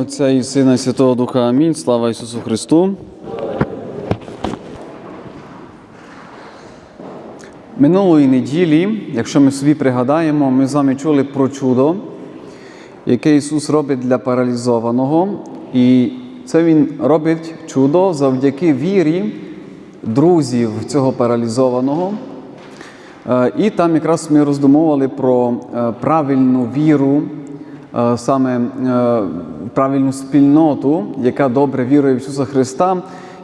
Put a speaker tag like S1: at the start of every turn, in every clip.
S1: Отця і Сина і Святого Духа Амінь. Слава Ісусу Христу. Минулої неділі, якщо ми собі пригадаємо, ми з вами чули про чудо, яке Ісус робить для паралізованого. І це Він робить чудо завдяки вірі друзів цього паралізованого. Е, І там якраз ми роздумовували про е, правильну віру, саме е, правильну спільноту, яка добре вірує в Ісуса Христа.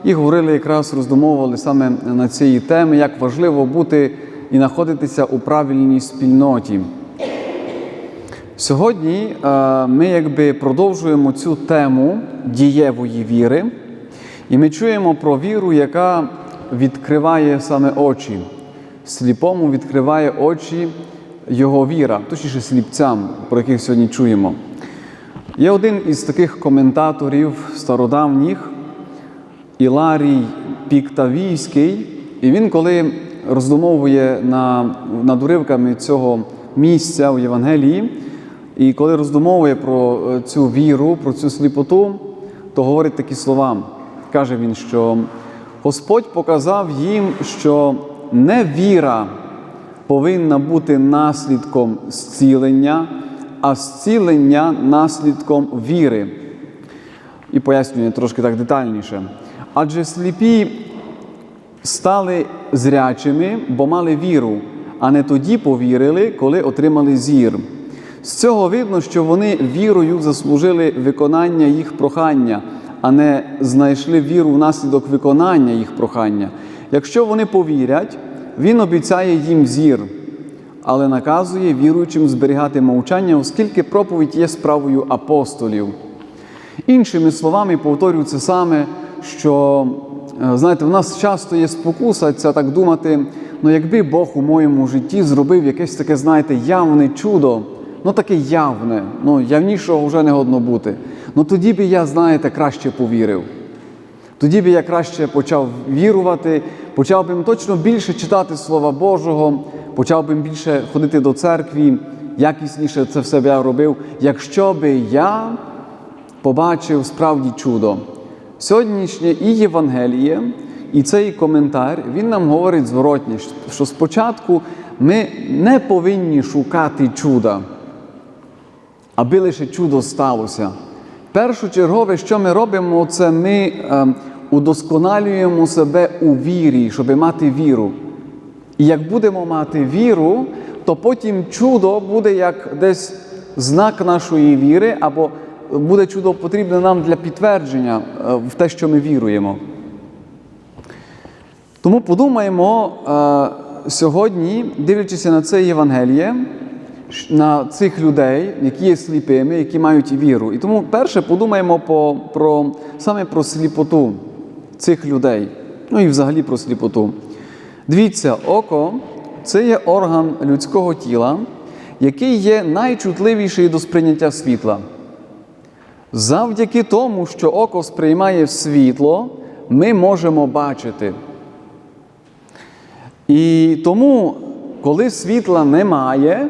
S1: І говорили якраз роздумовували саме на цій темі, як важливо бути і знаходитися у правильній спільноті. Сьогодні е, ми якби продовжуємо цю тему дієвої віри, і ми чуємо про віру, яка відкриває саме очі. Сліпому відкриває очі його віра, точніше сліпцям, про яких сьогодні чуємо. Є один із таких коментаторів стародавніх, Іларій Піктавійський, і він, коли роздумовує на, над уривками цього місця у Євангелії, і коли роздумовує про е, цю віру, про цю сліпоту, то говорить такі слова. Каже він, що Господь показав їм, що не віра повинна бути наслідком зцілення, а зцілення наслідком віри. І пояснює трошки так детальніше. Адже сліпі стали зрячими, бо мали віру, а не тоді повірили, коли отримали зір. З цього видно, що вони вірою заслужили виконання їх прохання, а не знайшли віру внаслідок виконання їх прохання. Якщо вони повірять, він обіцяє їм зір, але наказує віруючим зберігати мовчання, оскільки проповідь є справою апостолів. Іншими словами, повторюю це саме, що е, знаєте, в нас часто є спокуса це так думати, ну якби Бог у моєму житті зробив якесь таке, знаєте, явне чудо, ну таке явне, ну явнішого вже не годно бути. Ну тоді би я, знаєте, краще повірив. Тоді би я краще почав вірувати, почав би точно більше читати Слова Божого, почав би більше ходити до церкви, якісніше це все я робив, якщо би я побачив справді чудо. Сьогоднішнє і Євангеліє, і цей коментар, він нам говорить зворотні, що спочатку ми не повинні шукати чуда, аби лише чудо сталося. Першочергове, що ми робимо, це ми е, удосконалюємо себе у вірі, щоб мати віру. І як будемо мати віру, то потім чудо буде як десь знак нашої віри, або буде чудо потрібне нам для підтвердження е, в те, що ми віруємо. Тому подумаємо е, сьогодні, дивлячись на це Євангеліє, на цих людей, які є сліпими, які мають віру. І тому перше подумаємо по, про, саме про сліпоту цих людей, ну і взагалі про сліпоту. Дивіться, око це є орган людського тіла, який є найчутливіший до сприйняття світла. Завдяки тому, що око сприймає світло, ми можемо бачити. І тому, коли світла немає,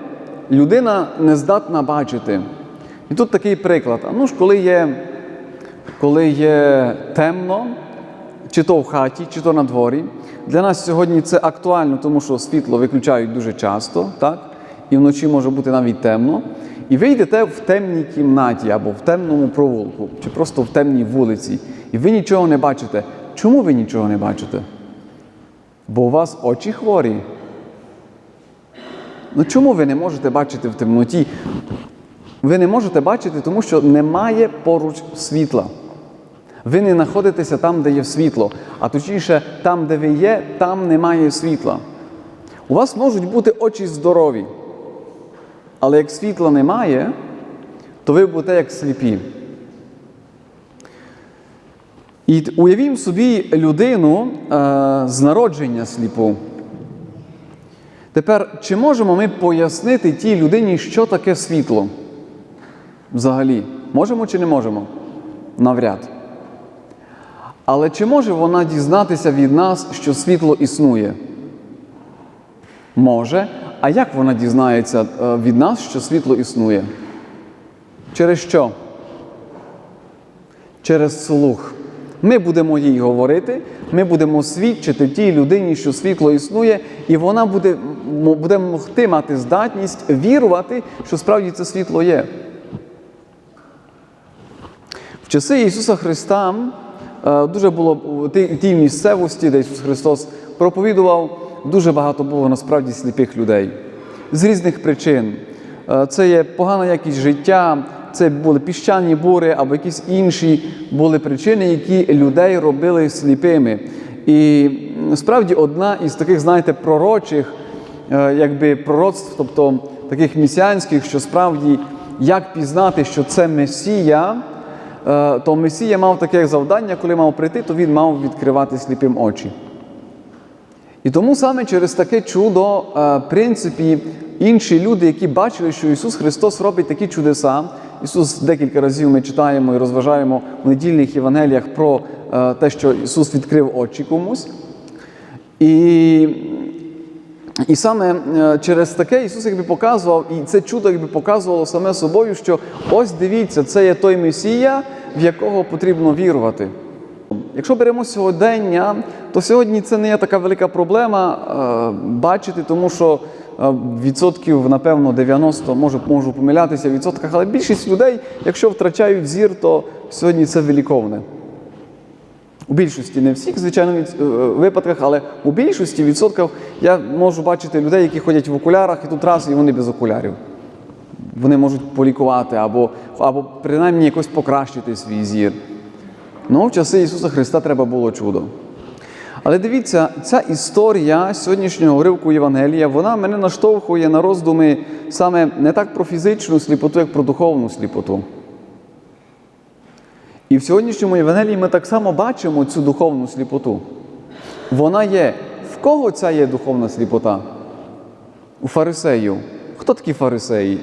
S1: людина не здатна бачити. І тут такий приклад. А ну ж, коли є, коли є темно, чи то в хаті, чи то на дворі, для нас сьогодні це актуально, тому що світло виключають дуже часто, так? і вночі може бути навіть темно. І ви йдете в темній кімнаті або в темному провулку, чи просто в темній вулиці, і ви нічого не бачите. Чому ви нічого не бачите? Бо у вас очі хворі. Ну чому ви не можете бачити в темноті? Ви не можете бачити, тому що немає поруч світла. Ви не знаходитеся там, де є світло, а точніше, там, де ви є, там немає світла. У вас можуть бути очі здорові, але як світла немає, то ви будете як сліпі. І уявімо собі людину е, з народження сліпу. Тепер, чи можемо ми пояснити тій людині, що таке світло? Взагалі, можемо чи не можемо? Навряд. Але чи може вона дізнатися від нас, що світло існує? Може. А як вона дізнається е, від нас, що світло існує? Через що? через слух. Ми будемо їй говорити, ми будемо свідчити тій людині, що світло існує, і вона буде, буде могти мати здатність вірувати, що справді це світло є. В часи Ісуса Христа е, дуже було в тій, місцевості, де Ісус Христос проповідував, дуже багато було насправді сліпих людей з різних причин. Е, Це є погана якість життя, це були піщані бури або якісь інші були причини, які людей робили сліпими. І справді одна із таких, знаєте, пророчих, е, якби пророцтв, тобто таких місіанських, що справді як пізнати, що це Месія. Е, то Месія мав таке завдання, коли мав прийти, то він мав відкривати сліпим очі. І тому саме через таке чудо, е, в принципі, інші люди, які бачили, що Ісус Христос робить такі чудеса. Ісус декілька разів ми читаємо і розважаємо в недільних Євангеліях про е, те, що Ісус відкрив очі комусь. І, і саме е, через таке Ісус якби показував, і це чудо якби показувало саме собою, що ось дивіться, це є той Месія, в якого потрібно вірувати. Якщо беремо сьогодення, то сьогодні це не є така велика проблема е, бачити, тому що відсотків, напевно, 90, можу, можу помилятися в відсотках, але більшість людей, якщо втрачають зір, то сьогодні це виліковне. У більшості, не всіх, звичайно, е, випадках, але у більшості відсотків я можу бачити людей, які ходять в окулярах, і тут раз, і вони без окулярів. Вони можуть полікувати або, або принаймні якось покращити свій зір. Ну, в часи Ісуса Христа треба було чудо. Але дивіться, ця історія сьогоднішнього уривку Євангелія, вона мене наштовхує на роздуми саме не так про фізичну сліпоту, як про духовну сліпоту. І в сьогоднішньому Євангелії ми так само бачимо цю духовну сліпоту. Вона є. В кого ця є духовна сліпота? У фарисеїв. Хто такі фарисеї?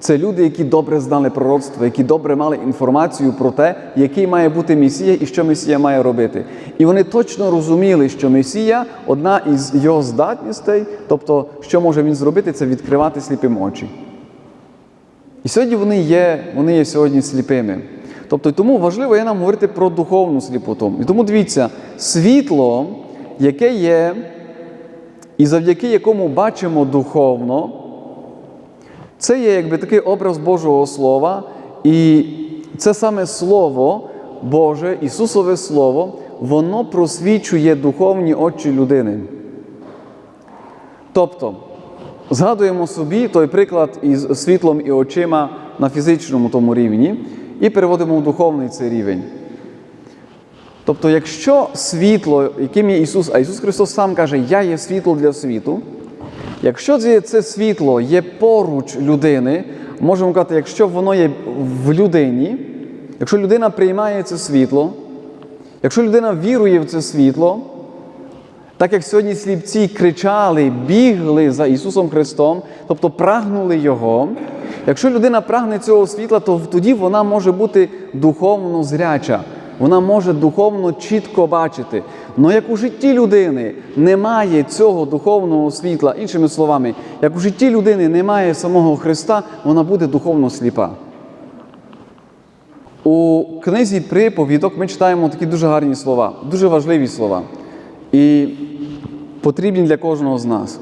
S1: Це люди, які добре знали пророцтво, які добре мали інформацію про те, який має бути Месія і що Месія має робити. І вони точно розуміли, що Месія одна із його здатностей, тобто, що може він зробити, це відкривати сліпим очі. І сьогодні вони є, вони є сьогодні сліпими. Тобто, тому важливо є нам говорити про духовну сліпоту. І тому дивіться, світло, яке є, і завдяки якому бачимо духовно, це є якби такий образ Божого Слова, і це саме Слово Боже, Ісусове Слово, воно просвічує духовні очі людини. Тобто, згадуємо собі той приклад із світлом і очима на фізичному тому рівні і переводимо в духовний цей рівень. Тобто, якщо світло, яким є Ісус, а Ісус Христос сам каже, Я є світло для світу, якщо це, світло є поруч людини, можемо казати, якщо воно є в людині, якщо людина приймає це світло, якщо людина вірує в це світло, так як сьогодні сліпці кричали, бігли за Ісусом Христом, тобто прагнули Його. Якщо людина прагне цього світла, то тоді вона може бути духовно зряча, вона може духовно чітко бачити. Але як у житті людини немає цього духовного світла, іншими словами, як у житті людини немає самого Христа, вона буде духовно сліпа. У книзі приповідок ми читаємо такі дуже гарні слова, дуже важливі слова. І потрібні для кожного з нас.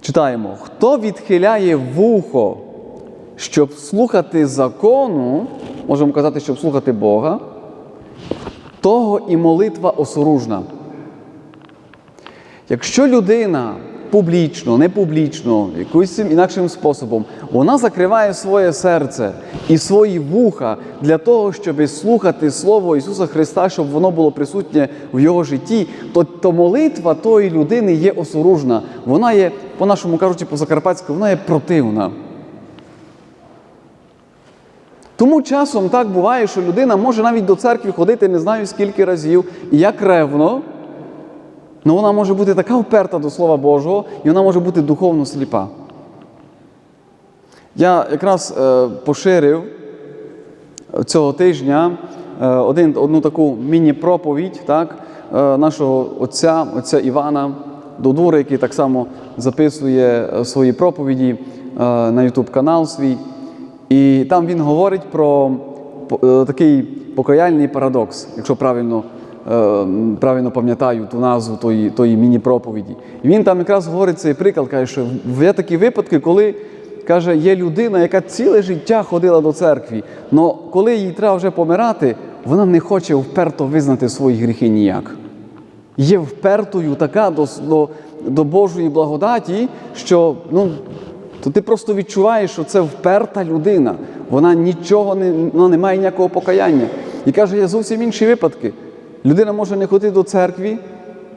S1: Читаємо: хто відхиляє вухо, щоб слухати закону, можемо казати, щоб слухати Бога, того і молитва осоружна. Якщо людина публічно, не публічно, якимось інакшим способом, вона закриває своє серце і свої вуха для того, щоб слухати Слово Ісуса Христа, щоб воно було присутнє в його житті, то, то молитва тої людини є осоружна. Вона є, по-нашому кажучи, по-закарпатськи, вона є противна. Тому часом так буває, що людина може навіть до церкви ходити не знаю скільки разів, і як ревно, але вона може бути така вперта до Слова Божого, і вона може бути духовно сліпа. Я якраз е, поширив цього тижня е, один, одну таку міні-проповідь так, е, нашого отця, отця Івана Додура, який так само записує е, свої проповіді е, на YouTube канал свій. І там він говорить про е, такий покаяльний парадокс, якщо правильно, е, правильно пам'ятаю ту назву тої, тої міні-проповіді. І він там якраз говорить цей приклад, каже, що є такі випадки, коли каже, є людина, яка ціле життя ходила до церкви, але коли їй треба вже помирати, вона не хоче вперто визнати свої гріхи ніяк є впертою така до, до, до Божої благодаті, що ну, то ти просто відчуваєш, що це вперта людина. Вона нічого не, вона не має ніякого покаяння. І каже, є зовсім інші випадки. Людина може не ходити до церкви,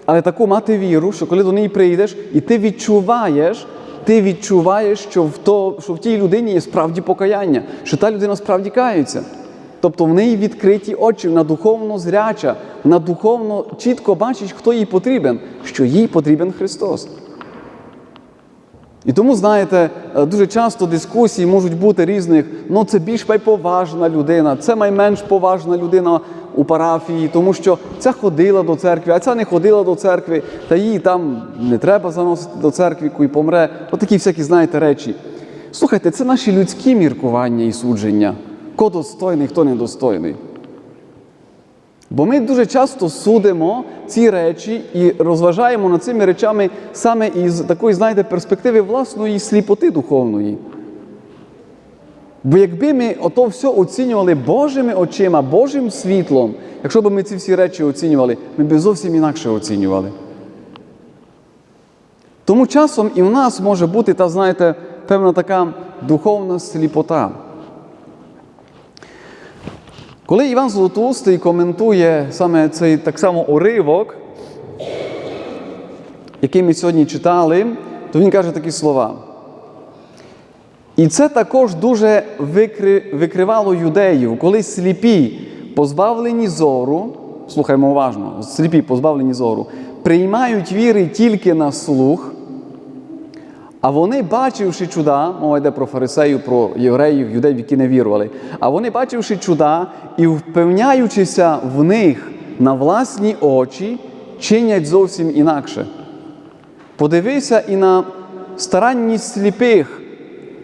S1: але таку мати віру, що коли до неї прийдеш, і ти відчуваєш, ти відчуваєш, що в, то, що в тій людині є справді покаяння, що та людина справді кається. Тобто в неї відкриті очі, вона духовно зряча, вона духовно чітко бачить, хто їй потрібен, що їй потрібен Христос. І тому, знаєте, е, дуже часто дискусії можуть бути різних, ну це більш поважна людина, це найменш поважна людина у парафії, тому що ця ходила до церкви, а ця не ходила до церкви, та її там не треба заносити до церкви, і помре. Отакі всякі, знаєте, речі. Слухайте, це наші людські міркування і судження. Хто достойний, хто недостойний. Бо ми дуже часто судимо ці речі і розважаємо над цими речами саме із такої, знаєте, перспективи власної сліпоти духовної. Бо якби ми ото все оцінювали Божими очима, Божим світлом, якщо б ми ці всі речі оцінювали, ми б зовсім інакше оцінювали. Тому часом і в нас може бути, та знаєте, певна така духовна сліпота. Коли Іван Золотоустий коментує саме цей так само уривок, який ми сьогодні читали, то він каже такі слова. І це також дуже викри... викривало юдеїв, коли сліпі, позбавлені зору, слухаймо уважно, сліпі, позбавлені зору, приймають віри тільки на слух, а вони, бачивши чуда, мова йде про фарисеїв, про євреїв, юдеїв, які не вірували, а вони, бачивши чуда і впевняючися в них на власні очі, чинять зовсім інакше. Подивися і на старанність сліпих,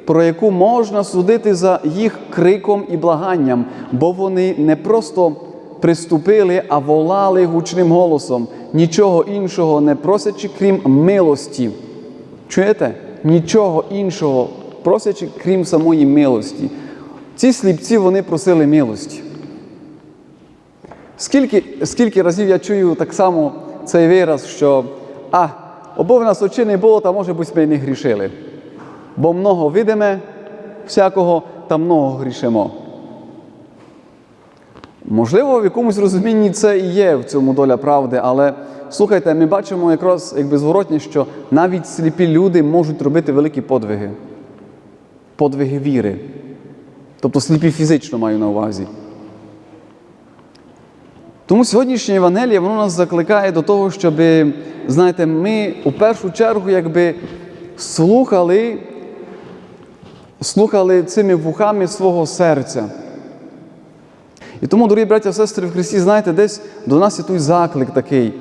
S1: про яку можна судити за їх криком і благанням, бо вони не просто приступили, а волали гучним голосом, нічого іншого не просячи, крім милості. Чуєте? Нічого іншого просячи, крім самої милості. Ці сліпці вони просили милості. Скільки, скільки разів я чую так само цей вираз, що а, обо в нас очі не було, та може б ми не грішили. Бо много видиме всякого та много грішимо. Можливо, в якомусь розумінні це і є в цьому доля правди, але слухайте, ми бачимо якраз якби зворотні, що навіть сліпі люди можуть робити великі подвиги, подвиги віри. Тобто сліпі фізично маю на увазі. Тому сьогоднішнє Євангеліє воно нас закликає до того, щоб, знаєте, ми у першу чергу якби слухали, слухали цими вухами свого серця. І тому, дорогі браття і сестри в Христі, знаєте, десь до нас є той заклик такий.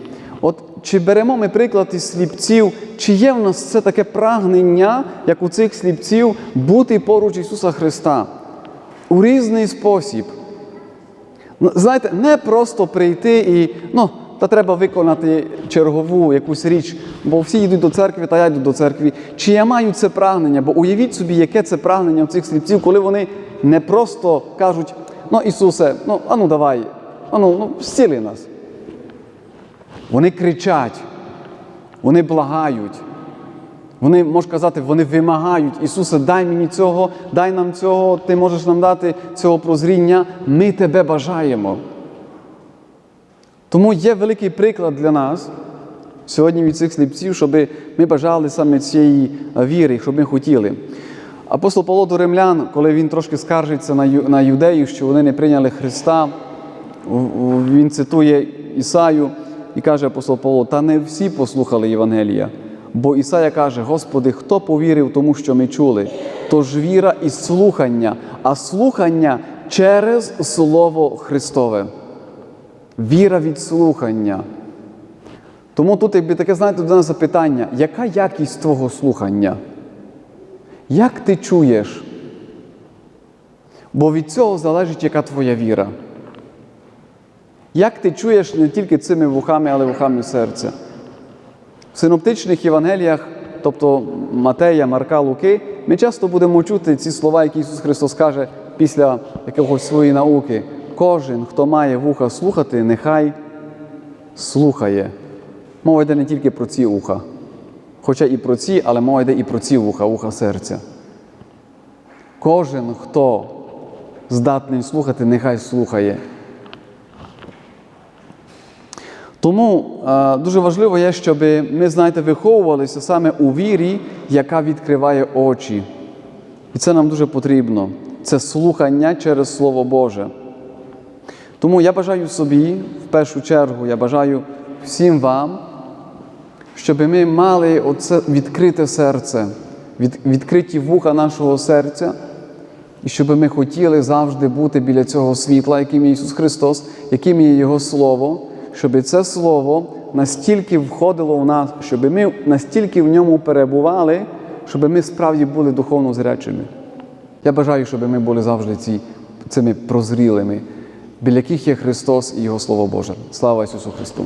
S1: От чи беремо ми приклад із сліпців, чи є в нас це таке прагнення, як у цих сліпців, бути поруч Ісуса Христа у різний спосіб. Ну, Знаєте, не просто прийти і ну, та треба виконати чергову якусь річ, бо всі йдуть до церкви, та я йду до церкви. Чи я маю це прагнення? Бо уявіть собі, яке це прагнення у цих сліпців, коли вони не просто кажуть, ну Ісусе, ну ану давай, ану, ну зціли нас. Вони кричать, вони благають. Вони, можна казати, вони вимагають, Ісусе, дай мені цього, дай нам цього, Ти можеш нам дати цього прозріння, ми тебе бажаємо. Тому є великий приклад для нас сьогодні від цих сліпців, щоб ми бажали саме цієї віри, щоб ми хотіли. Апостол Павло до римлян, коли він трошки скаржиться на ю- на юдеїв, що вони не прийняли Христа, він цитує Ісаю і каже апостол Павло, та не всі послухали Євангелія. Бо Ісая каже: Господи, хто повірив тому, що ми чули? Тож віра і слухання, а слухання через Слово Христове. Віра від слухання. Тому тут, якби таке, знаєте, до нас запитання, яка якість твого слухання? Як ти чуєш? Бо від цього залежить, яка твоя віра. Як ти чуєш не тільки цими вухами, але вухами серця. В синоптичних Євангеліях, тобто Матея, Марка, Луки, ми часто будемо чути ці слова, які Ісус Христос каже після якогось своєї науки. Кожен, хто має вуха слухати, нехай слухає. Мова йде не тільки про ці вуха, хоча і про ці, але мова йде і про ці вуха, вуха серця. Кожен, хто здатний слухати, нехай слухає. Тому е, дуже важливо є, щоб ми, знаєте, виховувалися саме у вірі, яка відкриває очі. І це нам дуже потрібно. Це слухання через Слово Боже. Тому я бажаю собі, в першу чергу, я бажаю всім вам, щоб ми мали оце відкрите серце, від, відкриті вуха нашого серця, і щоб ми хотіли завжди бути біля цього світла, яким є Ісус Христос, яким є Його Слово, щоб це Слово настільки входило в нас, щоб ми настільки в ньому перебували, щоб ми справді були духовно зрячими. Я бажаю, щоб ми були завжди ці, цими прозрілими, біля яких є Христос і Його Слово Боже. Слава Ісусу Христу!